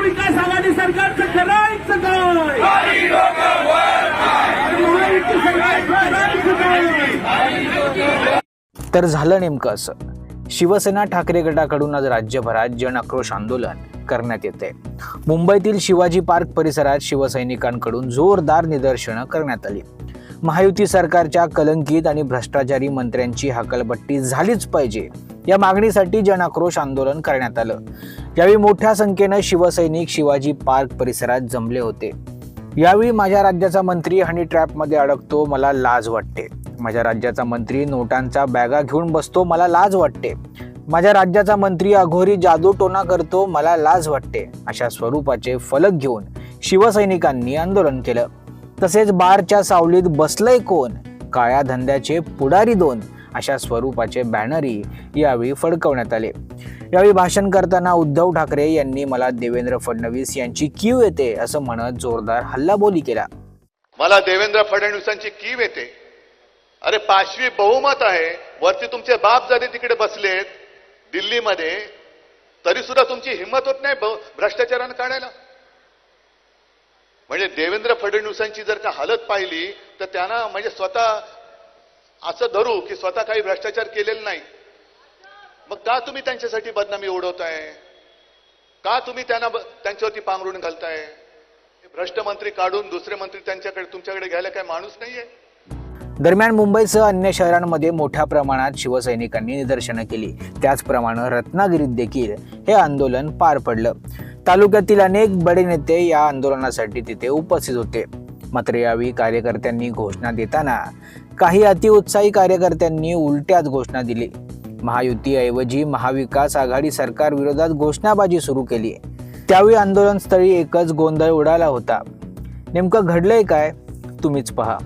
महाविकास आघाडी सरकारचं करायचं काय? तर झालं नेमकं असं. शिवसेना ठाकरे गटाकडून आज राज्यभरात जन आक्रोश आंदोलन करण्यात येते मुंबईतील शिवाजी पार्क परिसरात शिवसैनिकांकडून जोरदार निदर्शनं करण्यात आली. महायुती सरकारच्या कलंकित आणि भ्रष्टाचारी मंत्र्यांची हकलपट्टी झालीच पाहिजे. या मागणीसाठी जनाक्रोश आंदोलन करण्यात आलं. यावेळी मोठ्या संख्येनं शिवसैनिक शिवाजी पार्क परिसरात जमले होते. यावेळी माझ्या राज्याचा मंत्री हनी ट्रॅपमध्ये अडकतो मला लाज वाटते. माझ्या राज्याचा मंत्री नोटांचा बॅगा घेऊन बसतो मला लाज वाटते. माझ्या राज्याचा मंत्री अघोरी जादू टोना करतो मला लाज वाटते. अशा स्वरूपाचे फलक घेऊन शिवसैनिकांनी आंदोलन केलं. तसेच बारच्या सावलीत बसलंय कोण? काळ्या धंद्याचे पुढारी दोन? अशा स्वरूपाचे बॅनरही यावेळी फडकवण्यात आले. यावेळी भाषण करताना उद्धव ठाकरे यांनी मला देवेंद्र फडणवीस यांची कीव येते असं म्हणत जोरदार हल्लाबोली केला. मला देवेंद्र फडणवीसांची कीव येते. अरे पाचवी बहुमत आहे. वरती तुमचे बाप जरी तिकडे बसलेत दिल्लीमध्ये तरी सुद्धा तुमची हिंमत होत नाही भ्रष्टाचारानं काढायला. म्हणजे देवेंद्र फडणवीसांची जर का हालत पाहिली तर त्यांना म्हणजे स्वतः असं धरू की स्वतः काही भ्रष्टाचार केलेला नाही. मग का तुम्ही त्यांच्यासाठी बदनामी ओढवताय? का तुम्ही त्यांना त्यांच्यावरती पांघरून घालताय? भ्रष्ट मंत्री काढून दुसरे मंत्री त्यांच्याकडे तुमच्याकडे घ्यायला काय माणूस नाहीये? दरम्यान मुंबईसह अन्य शहरांमध्ये मोठ्या प्रमाणात शिवसैनिकांनी निदर्शनं केली. त्याचप्रमाणे रत्नागिरीत देखील हे आंदोलन पार पडलं. तालुक्यातील अनेक बडे नेते या आंदोलनासाठी तिथे उपस्थित होते. मात्र यावेळी कार्यकर्त्यांनी घोषणा देताना काही अतिउत्साही कार्यकर्त्यांनी उलट्याच घोषणा दिली. महायुतीऐवजी महाविकास आघाडी सरकार विरोधात घोषणाबाजी सुरू केली. त्यावेळी आंदोलनस्थळी एकच गोंधळ उडाला होता. नेमकं घडलंय काय? तुम्हीच पहा.